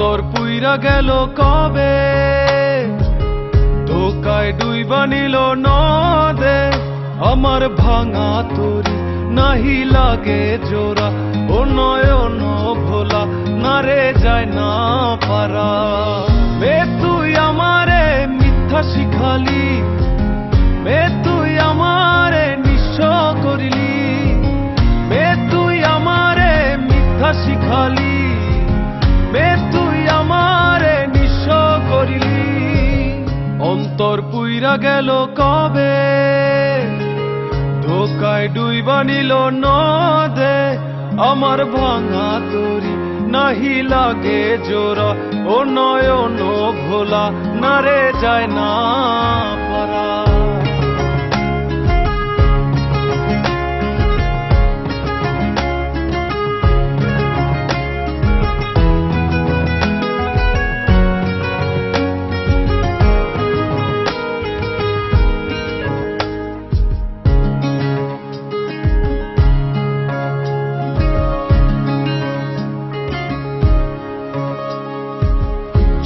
অন্তর পুইরা গেল কবে? ধোকায় ডুইবা নিল নদে। আমার ভাঙা তরি নাহি লাগে জোরা ও নয়ন ভোলা, না রে যায় না পারা অন্তর পুইরা গেল কবে? ধোকায় ডুইবা নিল নদে। আমার ভাঙা তরি নাহি লাগে জোড়া। ও নয়ন ভোলা, না রে যায় না পারা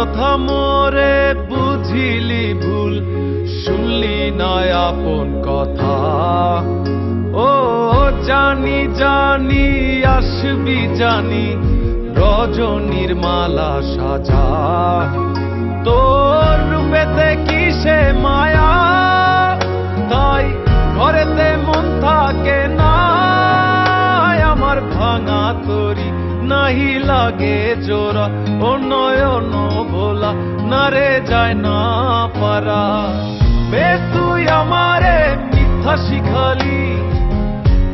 অযথা মোরে বুঝিলি ভুল, শুনলি না আপন কথা। ও জানি জানি, আসবি জানি, রজনীর মালা সাজা। তোর রূপেতে কিসে মায়া? তাই ঘরেতে মন থাকে না, আমার ভাঙা তরি নাহি লাগে জোড়া ও নয়ন ভোলা, না রে যায় না পারা। বে তুই আমারে মিথ্যা শিখালি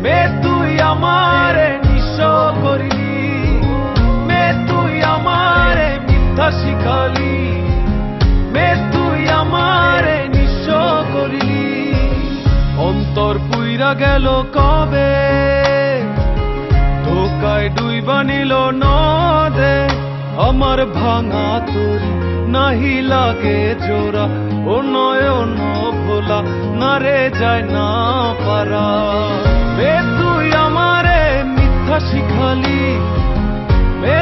বে তুই আমারে নিঃস্ব করিলি মে তুই আমারে মিথ্যা শিখালি মে তুই আমারে নিঃস্ব করিলি। অন্তর পুইরা গেল কবে? ধোকায় ডুইবা নিল নদে, আমার ভাঙা তরি নাহি লাগে জোড়া। ও নয়ন ভোলা, না রে যায় না পারা। তুই আমারে মিথ্যা শিখালি বে